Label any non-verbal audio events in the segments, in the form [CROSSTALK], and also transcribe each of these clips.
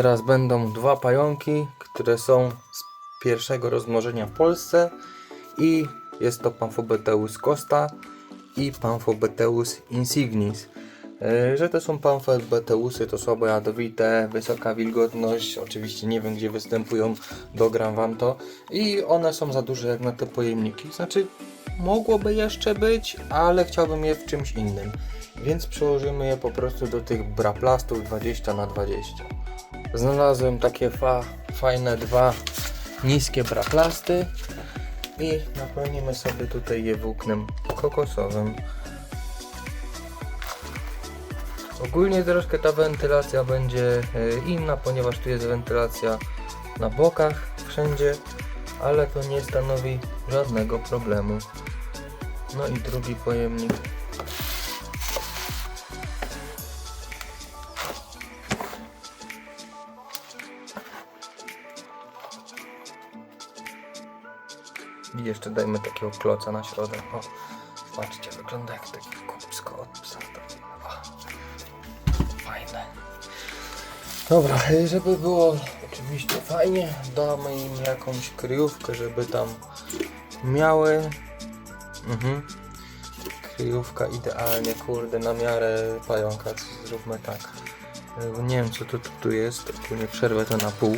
Teraz będą dwa pająki, które są z pierwszego rozmnożenia w Polsce i jest to Pamphobeteus costa i Pamphobeteus insignis. E, Że to są Pamphobeteusy to słabo jadowite, wysoka wilgotność, oczywiście nie wiem gdzie występują, dogram wam to. I one są za duże jak na te pojemniki, znaczy mogłoby jeszcze być, ale chciałbym je w czymś innym, więc przełożymy je po prostu do tych braplastów 20 na 20 Znalazłem takie fa, fajne dwa niskie braplasty i napełnimy sobie tutaj je włóknem kokosowym. Ogólnie troszkę ta wentylacja będzie e, inna, ponieważ tu jest wentylacja na bokach wszędzie, ale to nie stanowi żadnego problemu. No i drugi pojemnik. I jeszcze dajmy takiego kloca na środek. O, patrzcie, wygląda jak taki kubsko od psa. Fajne. Dobra, żeby było oczywiście fajnie, damy im jakąś kryjówkę, żeby tam miały. Mhm. Kryjówka idealnie, kurde, na miarę pająka. Zróbmy tak. Nie wiem co tu, tu, jest, tu nie przerwę to na pół.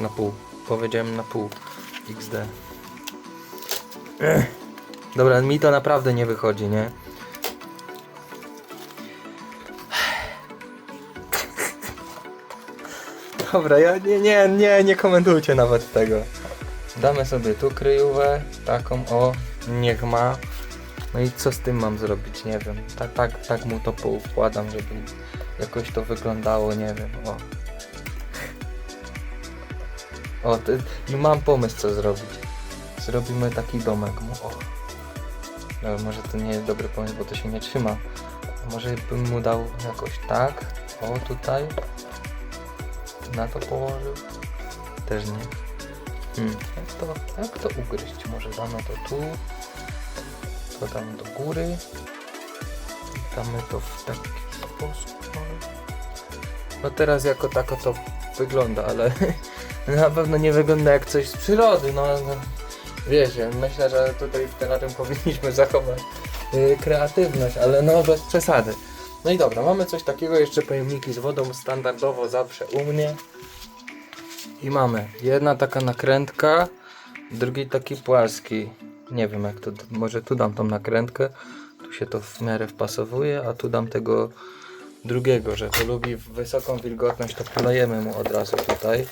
Na pół. Powiedziałem na pół. XD. Ech. Dobra, mi to naprawdę nie wychodzi, nie? Dobra, ja nie, nie, nie, nie komentujcie nawet tego. Damy sobie tu kryjówę, taką o, niech ma. No i co z tym mam zrobić, nie wiem. Tak, tak, tak mu to poukładam, żeby jakoś to wyglądało, nie wiem, o. O, ty, i mam pomysł co zrobić. Zrobimy taki domek mu, o. No, może to nie jest dobry pomysł, bo to się nie trzyma. Może bym mu dał jakoś tak, o tutaj. Na to położył. Też nie. Hmm. Jak, to, jak to ugryźć? Może damy to tu. To damy do góry. Damy to w taki sposób. No teraz jako tako to wygląda, ale [LAUGHS] na pewno nie wygląda jak coś z przyrody. No, no wiecie, myślę, że tutaj w terrarium powinniśmy zachować yy, kreatywność, ale no bez przesady. No i dobra, mamy coś takiego, jeszcze pojemniki z wodą standardowo zawsze u mnie. I mamy jedna taka nakrętka, drugi taki płaski. Nie wiem jak to, może tu dam tą nakrętkę, tu się to w miarę wpasowuje, a tu dam tego drugiego, że to lubi wysoką wilgotność, to polejemy mu od razu tutaj.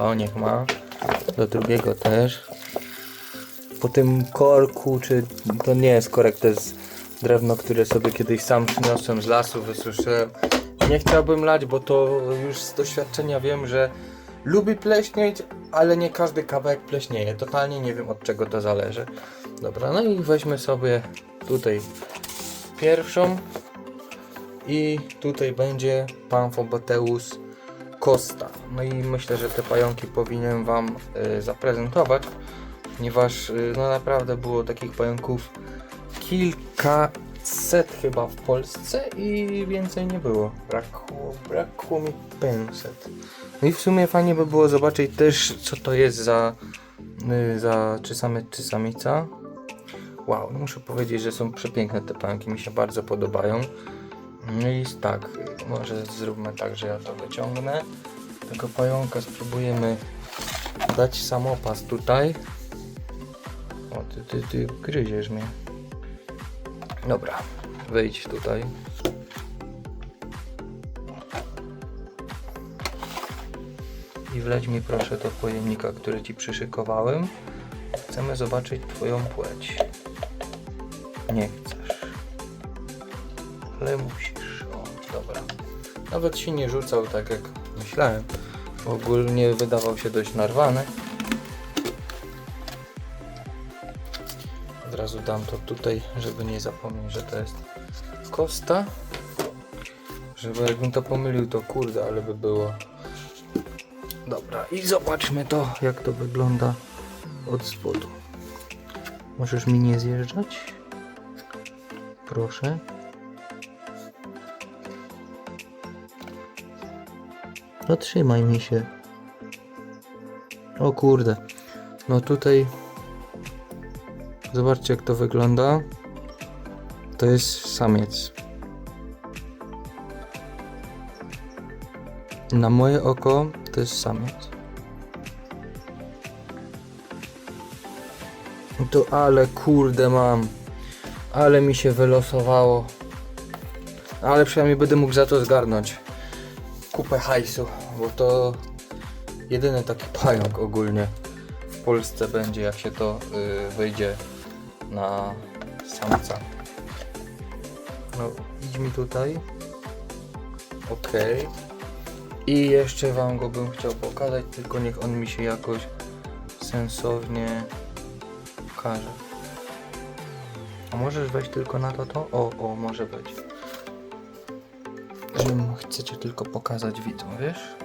O, niech ma. Do drugiego też. Po tym korku, czy to nie jest korek, to jest drewno, które sobie kiedyś sam przyniosłem z lasu, wysuszyłem. Nie chciałbym lać, bo to już z doświadczenia wiem, że lubi pleśnieć, ale nie każdy kawałek pleśnieje. Totalnie nie wiem od czego to zależy. Dobra, no i weźmy sobie tutaj pierwszą i tutaj będzie Pamphobeteus Costa. No i myślę, że te pająki powinienem Wam y, zaprezentować, ponieważ y, no naprawdę było takich pająków kilkaset chyba w Polsce i więcej nie było. Brakło, brakło mi 500. No i w sumie fajnie by było zobaczyć też co to jest za, y, za czy samiec czy samica. Wow, no muszę powiedzieć, że są przepiękne te pająki, mi się bardzo podobają. No i tak, może zróbmy tak, że ja to wyciągnę. Tego pająka spróbujemy dać samopas tutaj. O, ty, ty, ty gryziesz mnie. Dobra, wejdź tutaj. I wleć mi proszę do pojemnika, który ci przyszykowałem. Chcemy zobaczyć twoją płeć. Nie chcesz. Ale musisz. Nawet się nie rzucał tak jak myślałem. Ogólnie wydawał się dość narwany. Od razu dam to tutaj, żeby nie zapomnieć, że to jest kosta. Żeby jakbym to pomylił, to kurde, ale by było. Dobra, i zobaczmy to, jak to wygląda od spodu. Możesz mi nie zjeżdżać? Proszę. No trzymaj mi się. O kurde. No tutaj... Zobaczcie jak to wygląda. To jest samiec. Na moje oko to jest samiec. To ale kurde mam. Ale mi się wylosowało. Ale przynajmniej będę mógł za to zgarnąć kupę hajsu, bo to jedyny taki [LAUGHS] pająk ogólnie w Polsce będzie, jak się to y, wyjdzie na samca. No, idź mi tutaj. Okej. I jeszcze wam go bym chciał pokazać, tylko niech on mi się jakoś sensownie pokaże. A możesz wejść tylko na to to? O, o, może być. Że chcecie tylko pokazać widzom, wiesz?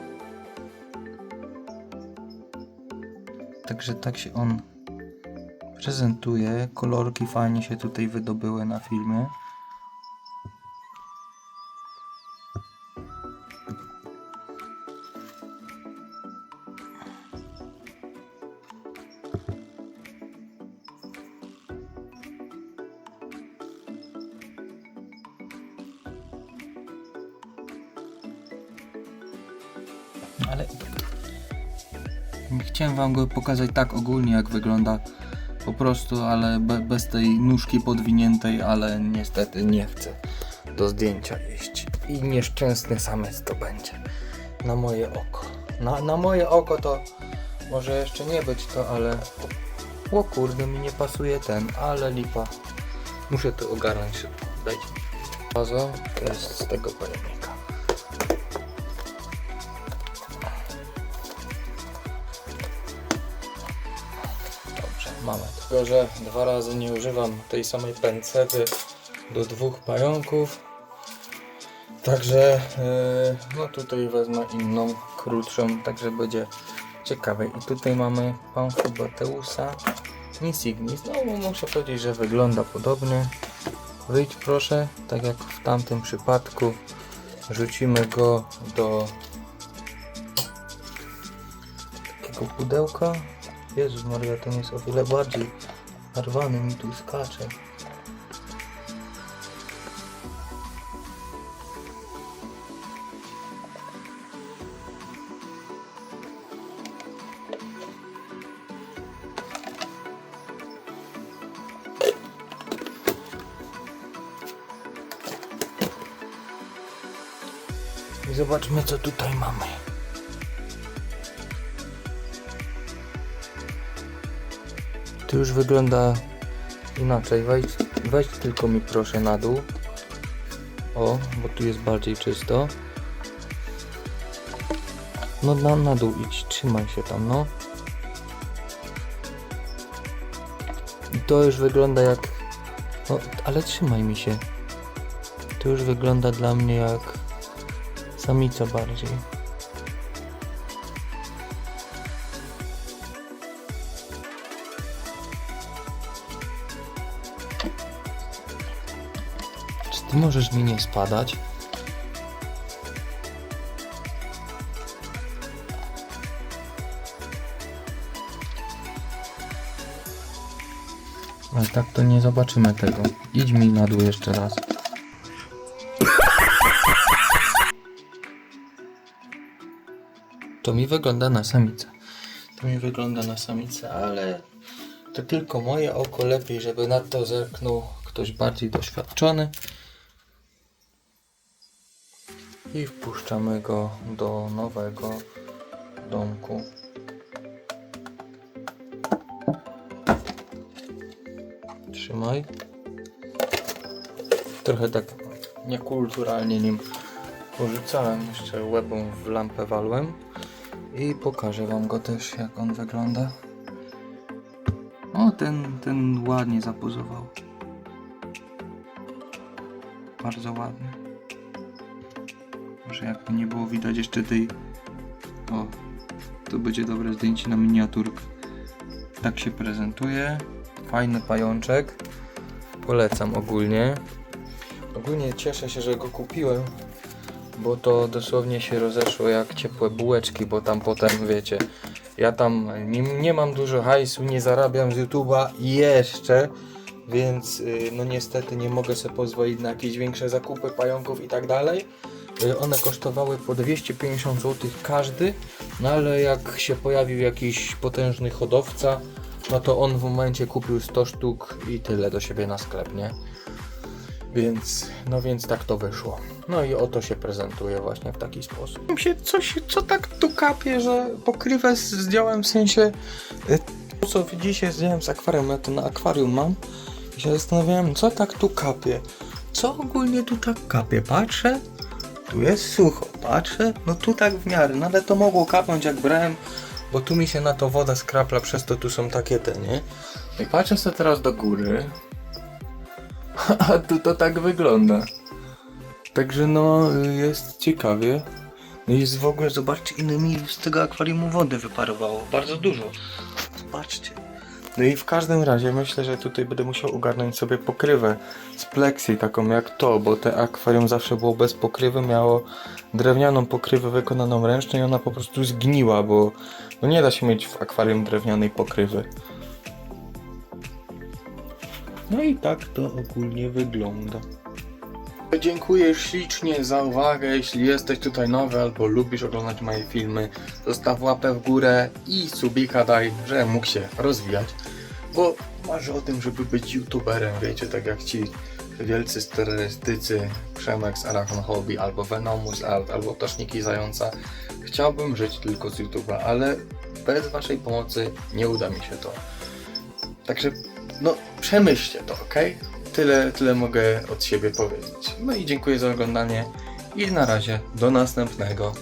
Także tak się on prezentuje. Kolorki fajnie się tutaj wydobyły na filmie. Ale chciałem wam go pokazać tak ogólnie jak wygląda po prostu, ale be, bez tej nóżki podwiniętej, ale niestety nie chcę do zdjęcia iść. I nieszczęsny samiec to będzie. Na moje oko. Na, na moje oko to może jeszcze nie być to, ale o kurde mi nie pasuje ten, ale lipa. Muszę to ogarnąć szybko. Dajcie. To jest z tego pojemnika. Mamy. Tylko, że dwa razy nie używam tej samej pęcety do dwóch pająków. Także yy, no tutaj wezmę inną, krótszą, także będzie ciekawe. I tutaj mamy Pamphoboteusa Nisignis. No muszę powiedzieć, że wygląda podobnie. Wyjdź proszę, tak jak w tamtym przypadku. Rzucimy go do takiego pudełka. Jezus Maria, ten jest o wiele bardziej narwany mi tu skacze. I zobaczmy co tutaj mamy. To już wygląda inaczej. Wejdź, wejdź tylko mi proszę na dół. O, bo tu jest bardziej czysto. No na, na dół idź, trzymaj się tam, no. I to już wygląda jak... No, ale trzymaj mi się. To już wygląda dla mnie jak samica bardziej. Ty możesz mi nie spadać? Ale tak to nie zobaczymy tego. Idź mi na dół jeszcze raz. To mi wygląda na samicę. To mi wygląda na samicę, ale to tylko moje oko lepiej, żeby na to zerknął ktoś bardziej doświadczony. I wpuszczamy go do nowego domku. Trzymaj. Trochę tak niekulturalnie nim porzucałem, jeszcze łebą w lampę walłem. I pokażę wam go też, jak on wygląda. O, ten, ten ładnie zapozował. Bardzo ładny. Może jakby nie było widać jeszcze tej... O, to będzie dobre zdjęcie na miniaturkę. Tak się prezentuje. Fajny pajączek. Polecam ogólnie. Ogólnie cieszę się, że go kupiłem, bo to dosłownie się rozeszło jak ciepłe bułeczki, bo tam potem wiecie, ja tam nie, nie mam dużo hajsu, nie zarabiam z YouTube'a jeszcze, więc y, no niestety nie mogę sobie pozwolić na jakieś większe zakupy pająków i tak dalej. Y, One kosztowały po 250 zł każdy, no ale jak się pojawił jakiś potężny hodowca, no to on w momencie kupił 100 sztuk i tyle do siebie na sklep, nie? Więc, no więc tak to wyszło. No i oto się prezentuje właśnie w taki sposób. Się coś, co tak tu kapie, że pokrywę zdjąłem w sensie, y, to co dzisiaj zdjąłem z akwarium, ja to na akwarium mam i się zastanawiałem, co tak tu kapie. Co ogólnie tu tak kapie? Patrzę, tu jest sucho, patrzę, no tu tak w miarę, no ale to mogło kapnąć jak brałem, bo tu mi się na to woda skrapla, przez to tu są takie te, nie? I patrzę sobie teraz do góry, [LAUGHS] a tu to tak wygląda. Także no, jest ciekawie. No jest w ogóle, zobaczcie, ile mi z tego akwariumu wody wyparowało. Bardzo dużo. Zobaczcie. No i w każdym razie myślę, że tutaj będę musiał ogarnąć sobie pokrywę z pleksji, taką jak to, bo te akwarium zawsze było bez pokrywy, miało drewnianą pokrywę wykonaną ręcznie i ona po prostu zgniła, bo no nie da się mieć w akwarium drewnianej pokrywy. No i tak to ogólnie wygląda. Dziękuję ślicznie za uwagę. Jeśli jesteś tutaj nowy albo lubisz oglądać moje filmy, zostaw łapę w górę i subika daj, że mógł się rozwijać. Bo marzę o tym, żeby być youtuberem, wiecie, tak jak ci wielcy stereotycy Przemek z Arachon Hobby, albo Venomus Art, albo Toszniki Zająca. Chciałbym żyć tylko z YouTube'a, ale bez waszej pomocy nie uda mi się to. Także, no, przemyślcie to, ok? Tyle, tyle mogę od siebie powiedzieć. No i dziękuję za oglądanie i na razie do następnego.